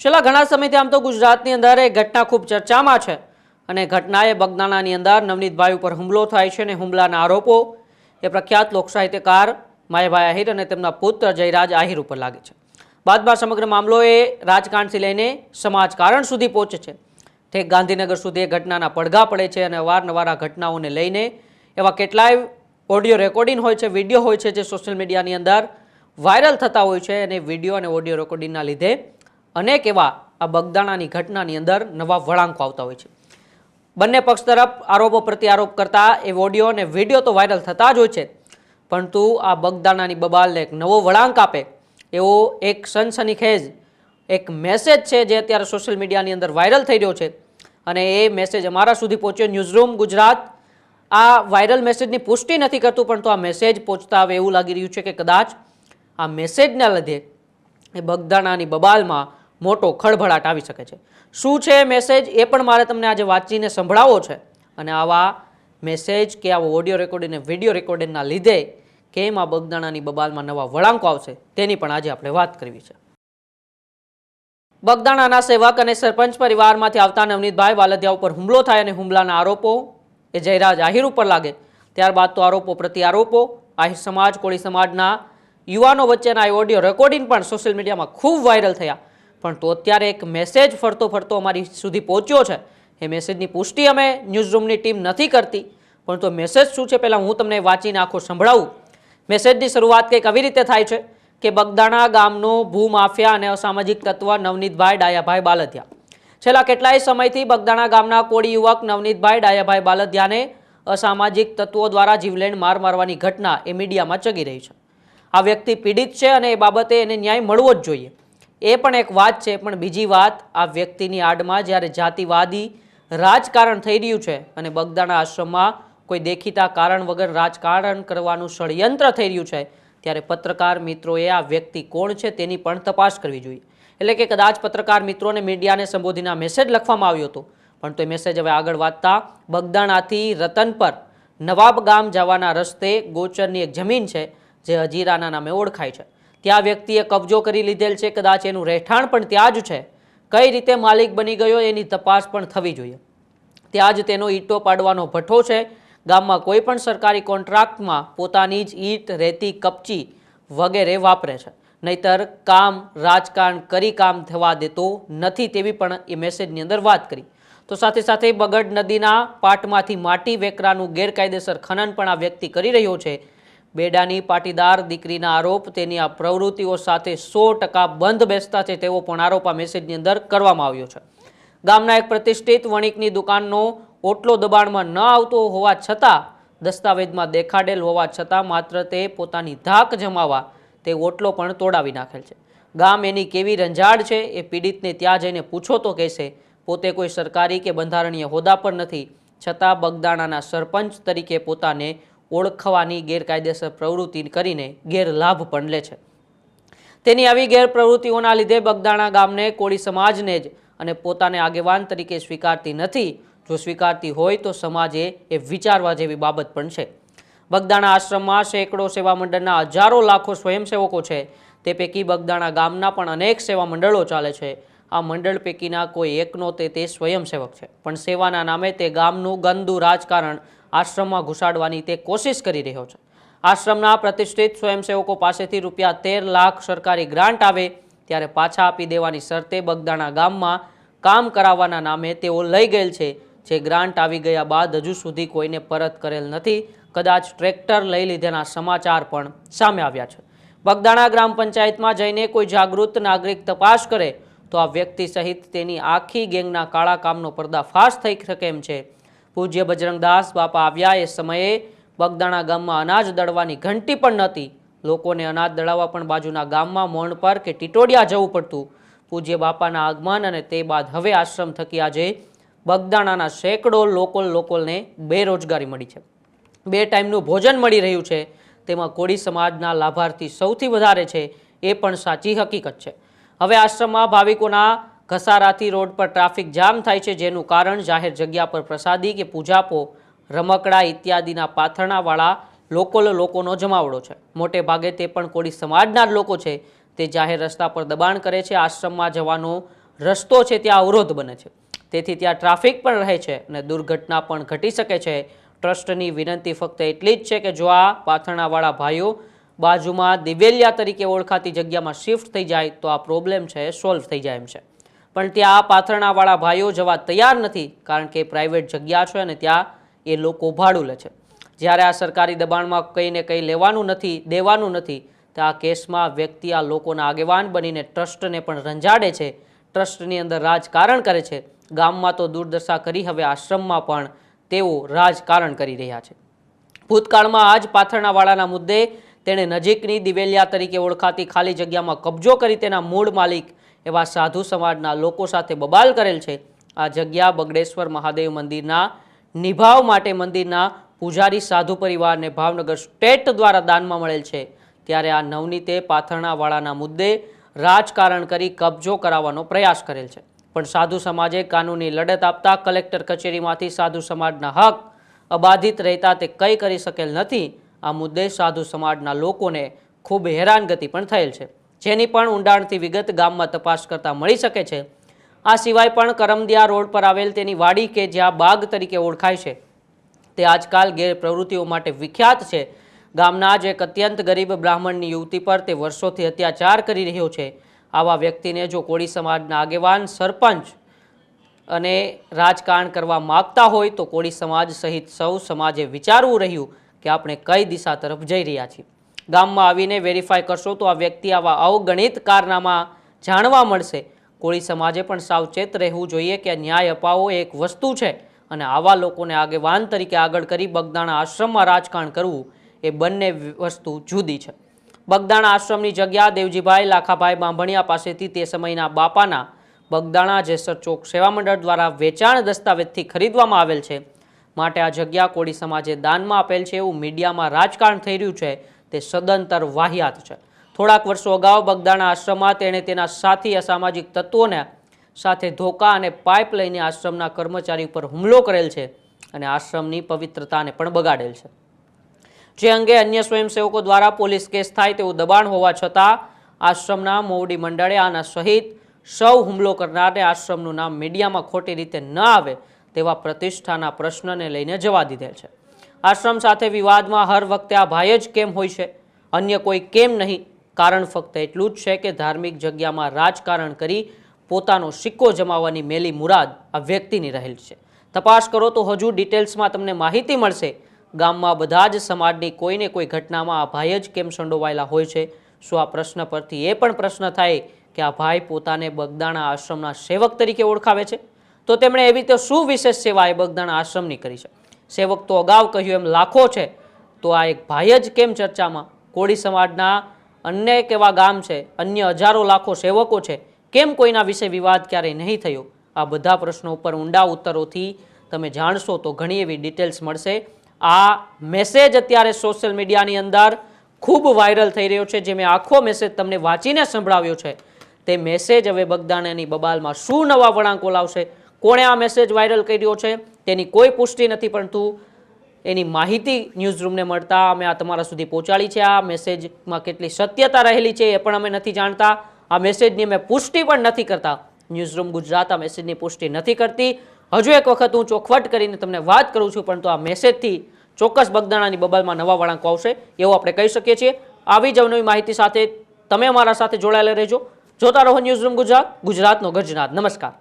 છેલ્લા ઘણા સમયથી આમ તો ગુજરાતની અંદર એ ઘટના ખૂબ ચર્ચામાં છે અને ઘટનાએ બગદાણાની અંદર નવનીતભાઈ ઉપર હુમલો થાય છે અને હુમલાના આરોપો એ પ્રખ્યાત લોકસાહિત્યકાર માયભાઈ આહિર અને તેમના પુત્ર જયરાજ આહિર ઉપર લાગે છે. બાદમાં સમગ્ર મામલો એ રાજકારણથી લઈને સમાજ કારણ સુધી પહોંચે છે. ઠેક ગાંધીનગર સુધી એ ઘટનાના પડઘા પડે છે અને અવારનવાર આ ઘટનાઓને લઈને એવા કેટલાય ઓડિયો રેકોર્ડિંગ હોય છે, વીડિયો હોય છે જે સોશિયલ મીડિયાની અંદર વાયરલ થતા હોય છે અને વીડિયો અને ઓડિયો રેકોર્ડિંગના લીધે અનેક એવા આ બગદાણાની ઘટનાની અંદર નવા વળાંકો આવતા હોય છે. બંને પક્ષ તરફ આરોપો પ્રત્યારોપ કરતા એ ઓડિયો અને વીડિયો તો વાયરલ થતા જ હોય છે. પરંતુ આ બગદાણાની બબાલને એક નવો વળાંક આપે એવો એક સનસનીખેજ, એક મેસેજ છે જે અત્યારે સોશિયલ મીડિયાની અંદર વાયરલ થઈ રહ્યો છે. અને એ મેસેજ અમારા સુધી પહોંચ્યો ન્યૂઝરૂમ ગુજરાત. આ વાયરલ મેસેજની પુષ્ટિ નથી કરતું, પરંતુ આ મેસેજ પહોંચતા હવે એવું લાગી રહ્યું છે કે કદાચ આ મેસેજના લીધે એ બગદાણાની બબાલમાં મોટો ખળભળાટ આવી શકે છે. શું છે મેસેજ એ પણ મારે તમને આજે વાંચીને સંભળાવો છે. અને આવા મેસેજ કે આવો ઓડિયો રેકોર્ડિંગ અને વીડિયો રેકોર્ડિંગના લીધે કેમ આ બગદાણાની બબાલમાં નવા વળાંકો આવશે તેની પણ આજે આપણે વાત કરવી છે. બગદાણાના સેવક અને સરપંચ પરિવારમાંથી આવતા નવનીતભાઈ વાલદિયા ઉપર હુમલો થાય અને હુમલાના આરોપો એ જયરાજ આહિર ઉપર લાગે. ત્યારબાદ તો આરોપો પ્રતિ આરોપો. આહિર સમાજ, કોળી સમાજના યુવાનો વચ્ચેના ઓડિયો રેકોર્ડિંગ પણ સોશિયલ મીડિયામાં ખૂબ વાયરલ થયા. પણ તો અત્યારે એક મેસેજ ફરતો ફરતો અમારી સુધી પહોંચ્યો છે. એ મેસેજની પુષ્ટિ અમે ન્યૂઝરૂમની ટીમ નથી કરતી, પણ તો મેસેજ શું છે પહેલાં હું તમને વાંચીને આખો સંભળાવું. મેસેજની શરૂઆત કંઈક આવી રીતે થાય છે કે બગદાણા ગામનો ભૂમાફિયા અને અસામાજિક તત્વ નવનીતભાઈ ડાયાભાઈ બાલધિયા. છેલ્લા કેટલાય સમયથી બગદાણા ગામના કોળી યુવક નવનીતભાઈ ડાયાભાઈ બાલધિયાને અસામાજિક તત્વો દ્વારા જીવલેણ માર મારવાની ઘટના એ મીડિયામાં ચગી રહી છે. આ વ્યક્તિ પીડિત છે અને એ બાબતે એને ન્યાય મળવો જ જોઈએ. એ પણ એક વાત છે, પણ બીજી વાત, આ વ્યક્તિની આડમાં જ્યારે જાતિવાદી રાજકારણ થઈ રહ્યું છે અને બગદાણા આશ્રમમાં કોઈ દેખીતા કારણ વગર રાજકારણ કરવાનું ષડયંત્ર થઈ રહ્યું છે, ત્યારે પત્રકાર મિત્રોએ આ વ્યક્તિ કોણ છે તેની પણ તપાસ કરવી જોઈએ. એટલે કે કદાચ પત્રકાર મિત્રોને મીડિયાને સંબોધીને મેસેજ લખવામાં આવ્યો હતો, પણ તો મેસેજ હવે આગળ વાંચતા બગદાણાથી રતન પર નવાબ ગામ જવાના રસ્તે ગોચરની એક જમીન છે, જે હજીરાના નામે ઓળખાય છે. ત્યાં વ્યક્તિએ કબજો કરી લીધેલ છે, કદાચ એનું રહેઠાણ પણ ત્યાં જ છે. કઈ રીતે માલિક બની ગયો એની તપાસ પણ થવી જોઈએ. ત્યાં જ તેનો ઈંટો પાડવાનો ભઠ્ઠો છે. ગામમાં કોઈ પણ સરકારી કોન્ટ્રાક્ટમાં પોતાની જ ઈંટ, રેતી, કપચી વગેરે વાપરે છે. નહીતર કામ, રાજકારણ કરી કામ થવા દેતો નથી તેવી પણ એ મેસેજની અંદર વાત કરી. તો સાથે સાથે બગડ નદીના પાટમાંથી માટી વેકરાનું ગેરકાયદેસર ખનન પણ આ વ્યક્તિ કરી રહ્યો છે. બેડાની પાટીદાર દીકરીના આરોપ, તેની આ પ્રવૃત્તિઓ સાથે સો ટકા બંધ બેસતા છે તેવો પણ આરોપ આ મેસેજની અંદર કરવામાં આવ્યો છે. ગામના એક પ્રતિષ્ઠિત વણિકની દુકાનનો ઓટલો દબાણમાં ન આવતો હોવા છતાં, દસ્તાવેજમાં દેખાડેલ હોવા છતાં માત્ર તે પોતાની ધાક જમાવા તે ઓટલો પણ તોડાવી નાખેલ છે. ગામ એની કેવી રંજાડ છે એ પીડિતને ત્યાં જઈને પૂછો તો કહેશે, પોતે કોઈ સરકારી કે બંધારણીય હોદ્દા પર નથી, છતાં બગદાણાના સરપંચ તરીકે પોતાને ઓળખવાની ગેરકાયદેસર પ્રવૃત્તિ કરીને ગેરલાભ પણ લે છે. તેની આવી ગેરપ્રવૃત્તિઓના લીધે બગદાણા ગામને કોળી સમાજને જ અને પોતાને આગેવાન તરીકે સ્વીકારતી નથી. જો સ્વીકારતી હોય તો સમાજે એ વિચારવા જેવી બાબત પણ છે. બગદાણા આશ્રમમાં સેંકડો સેવા મંડળના હજારો લાખો સ્વયંસેવકો છે. તે પૈકી બગદાણા ગામના પણ અનેક સેવા મંડળો ચાલે છે. આ મંડળ પૈકીના કોઈ એકનો તે તે સ્વયંસેવક છે. પણ સેવાના નામે તે ગામનું ગંદુ રાજકારણ આશ્રમમાં ઘુસાડવાની તે કોશિશ કરી રહ્યો છે. આશ્રમના પ્રતિષ્ઠિત સ્વયંસેવકો પાસેથી રૂપિયા તેર લાખ સરકારી ગ્રાન્ટ આવે ત્યારે પાછા આપી દેવાની શરતે બગદાણા ગામમાં કામ કરાવવાના નામે તેઓ લઈ ગયેલ છે. જે ગ્રાન્ટ આવી ગયા બાદ હજુ સુધી કોઈને પરત કરેલ નથી. કદાચ ટ્રેક્ટર લઈ લીધેના સમાચાર પણ સામે આવ્યા છે. બગદાણા ગ્રામ પંચાયતમાં જઈને કોઈ જાગૃત નાગરિક તપાસ કરે તો આ વ્યક્તિ સહિત તેની આખી ગેંગના કાળા કામનો પર્દાફાશ થઈ શકે એમ છે. પૂજ્ય બજરંગદાસ બાપા આવ્યા એ સમયે બગદાણા ગામમાં અનાજ દળવાની ઘંટી પણ નહોતી. લોકોને અનાજ દળાવવા પણ બાજુના ગામમાં મોણ પર કે ટીટોડિયા જવું પડતું. પૂજ્ય બાપાના આગમન અને તે બાદ હવે આશ્રમ થકી આજે બગદાણાના સેંકડો લોકલ લોકોને બેરોજગારી મળી છે. બે ટાઈમનું ભોજન મળી રહ્યું છે. તેમાં કોળી સમાજના લાભાર્થી સૌથી વધારે છે. એ પણ સાચી હકીકત છે. હવે આશ્રમમાં ભાવિકોના ઘસારાથી રોડ પર ટ્રાફિક જામ થાય છે, જેનું કારણ જાહેર જગ્યા પર પ્રસાદી કે પૂજાપો, રમકડા ઇત્યાદિના પાથરણાવાળા લોકલ લોકોનો જમાવડો છે. મોટે ભાગે તે પણ કોળી સમાજના લોકો છે. તે જાહેર રસ્તા પર દબાણ કરે છે, આશ્રમમાં જવાનો રસ્તો છે ત્યાં અવરોધ બને છે. તેથી ત્યાં ટ્રાફિક પણ રહે છે અને દુર્ઘટના પણ ઘટી શકે છે. ટ્રસ્ટની વિનંતી ફક્ત એટલી જ છે કે જો આ પાથરણાવાળા ભાઈઓ બાજુમાં દિવેલિયા તરીકે ઓળખાતી જગ્યામાં શિફ્ટ થઈ જાય, તો આ પ્રોબ્લેમ છે, સોલ્વ થઈ જાય એમ છે. પણ ત્યાં પાથરણાવાળા ભાઈઓ જવા તૈયાર નથી, કારણ કે પ્રાઇવેટ જગ્યા છે અને ત્યાં એ લોકો ભાડું લે છે. જ્યારે આ સરકારી દબાણમાં કંઈ ને કંઈ લેવાનું નથી, દેવાનું નથી, તો આ કેસમાં વ્યક્તિ આ લોકોના આગેવાન બનીને ટ્રસ્ટને પણ રંજાડે છે. ટ્રસ્ટની અંદર રાજકારણ કરે છે. ગામમાં તો દુર્દશા કરી હવે આશ્રમમાં પણ તેઓ રાજકારણ કરી રહ્યા છે. ભૂતકાળમાં આ જ પાથરણાવાળાના મુદ્દે તેણે નજીકની દિવેલિયા તરીકે ઓળખાતી ખાલી જગ્યામાં કબજો કરી તેના મૂળ માલિક એવા સાધુ સમાજના લોકો સાથે બબાલ કરેલ છે. આ જગ્યા બગડેશ્વર મહાદેવ મંદિરના નિભાવ માટે મંદિરના પૂજારી સાધુ પરિવારને ભાવનગર સ્ટેટ દ્વારા દાનમાં મળેલ છે. ત્યારે આ નવનીતે પાથરણાવાળાના મુદ્દે રાજકારણ કરી કબજો કરાવવાનો પ્રયાસ કરેલ છે. પણ સાધુ સમાજે કાનૂની લડત આપતા કલેક્ટર કચેરીમાંથી સાધુ સમાજના હક અબાધિત રહેતા તે કંઈ કરી શકેલ નથી. આ મુદ્દે સાધુ સમાજના લોકોને ખૂબ હેરાનગતિ પણ થયેલ છે. જેની પણ ઊંડાણથી વિગત ગામમાં તપાસ કરતા મળી શકે છે. આ સિવાય પણ કરમદિયા રોડ પર આવેલ તેની વાડી કે જ્યાં બાગ તરીકે ઓળખાય છે. તે આજકાલ ગેરપ્રવૃત્તિઓ માટે વિખ્યાત છે. ગામના જ એક અત્યંત ગરીબ બ્રાહ્મણની યુવતી પર તે વર્ષોથી અત્યાચાર કરી રહ્યો છે. આવા વ્યક્તિને જો કોળી સમાજના આગેવાન, સરપંચ અને રાજકારણ કરવા માગતા હોય તો કોળી સમાજ સહિત સૌ સમાજે વિચારવું રહ્યું કે આપણે કઈ દિશા તરફ જઈ રહ્યા છીએ. ગામમાં આવીને વેરીફાઈ કરશો તો આ વ્યક્તિ આવા અવગણિત કારનામા જાણવા મળશે. કોળી સમાજે પણ સાવચેત રહેવું જોઈએ કે ન્યાય અપાવો એક વસ્તુ છે અને આવા લોકોને આગેવાન તરીકે આગળ કરી બગદાણા આશ્રમમાં રાજકારણ કરવું એ બંને વસ્તુ જુદી છે. બગદાણા આશ્રમની જગ્યા દેવજીભાઈ લાખાભાઈ બાંભણિયા પાસેથી તે સમયના બાપાના બગદાણા જેસર ચોક સેવા મંડળ દ્વારા વેચાણ દસ્તાવેજથી ખરીદવામાં આવેલ છે. માટે આ જગ્યા કોળી સમાજે દાનમાં આપેલ છે એવું મીડિયામાં રાજકારણ થઈ રહ્યું છે. તે સદંતર વાહિયાત છે. થોડાક વર્ષો અગાઉ બગદાણા આશ્રમમાં તેણે તેના સાથી અસામાજિક તત્વોને સાથે ધોકા અને પાઇપ લઈને આશ્રમના કર્મચારી ઉપર હુમલો કરેલ છે અને આશ્રમની પવિત્રતાને પણ બગાડેલ છે. જે અંગે અન્ય સ્વયંસેવકો દ્વારા પોલીસ કેસ થાય તેવું દબાણ હોવા છતાં આશ્રમના મોવડી મંડળે આના સહિત સૌ હુમલો કરનારને આશ્રમનું નામ મીડિયામાં ખોટી રીતે ન આવે તેવા પ્રતિષ્ઠાના પ્રશ્નને લઈને જવા દીધેલ છે. આશ્રમ સાથે વિવાદમાં હર વખતે આ ભાઈ જ કેમ હોય છે? અન્ય કોઈ કેમ નહીં? કારણ ફક્ત એટલું જ છે કે ધાર્મિક જગ્યામાં રાજકારણ કરી પોતાનો સિક્કો જમાવવાની મેલી મુરાદ આ વ્યક્તિની રહેલ છે. તપાસ કરો તો હજુ ડિટેલ્સમાં તમને માહિતી મળશે. ગામમાં બધા જ સમાજની કોઈને કોઈ ઘટનામાં આ ભાઈ જ કેમ સંડોવાયેલા હોય છે? શું આ પ્રશ્ન પરથી એ પણ પ્રશ્ન થાય કે આ ભાઈ પોતાને બગદાણા આશ્રમના સેવક તરીકે ઓળખાવે છે? તો તેમણે એવી તો શું વિશેષ સેવા એ બગદાણા આશ્રમની કરી છે? સેવક તો અગાઉ કહ્યું એમ લાખો છે, તો આ એક ભાઈ જ કેમ ચર્ચામાં? કોળી સમાજના અન્ય એક એવા ગામ છે, અન્ય હજારો લાખો સેવકો છે, કેમ કોઈના વિશે વિવાદ ક્યારેય નહીં થયો? આ બધા પ્રશ્નો ઉપર ઊંડા ઉત્તરોથી તમે જાણશો તો ઘણી એવી ડિટેલ્સ મળશે. આ મેસેજ અત્યારે સોશિયલ મીડિયાની અંદર ખૂબ વાયરલ થઈ રહ્યો છે, જે મેં આખો મેસેજ તમને વાંચીને સંભળાવ્યો છે. તે મેસેજ હવે બગદાણાની બબાલમાં શું નવા વળાંકો લાવશે કોણે આ મેસેજ વાયરલ કર્યો છે? તેની કોઈ પુષ્ટિ નથી, પરંતુ એની માહિતી ન્યૂઝરૂમને મળતા અમે આ તમારા સુધી પહોંચાડી છે. આ મેસેજમાં કેટલી સત્યતા રહેલી છે એ પણ અમે નથી જાણતા. આ મેસેજની અમે પુષ્ટિ પણ નથી કરતા. ન્યૂઝરૂમ ગુજરાત આ મેસેજની પુષ્ટિ નથી કરતી. હજુ એક વખત હું ચોખવટ કરીને તમને વાત કરું છું, પરંતુ આ મેસેજથી ચોક્કસ બગદાણાની બબલમાં નવા વળાંકો આવશે એવું આપણે કહી શકીએ છીએ. આવી જ અવનવી માહિતી સાથે તમે અમારા સાથે જોડાયેલા રહેજો. જોતા રહો ન્યૂઝરૂમ ગુજરાત, ગુજરાતનો ગર્જનાથ નમસ્કાર.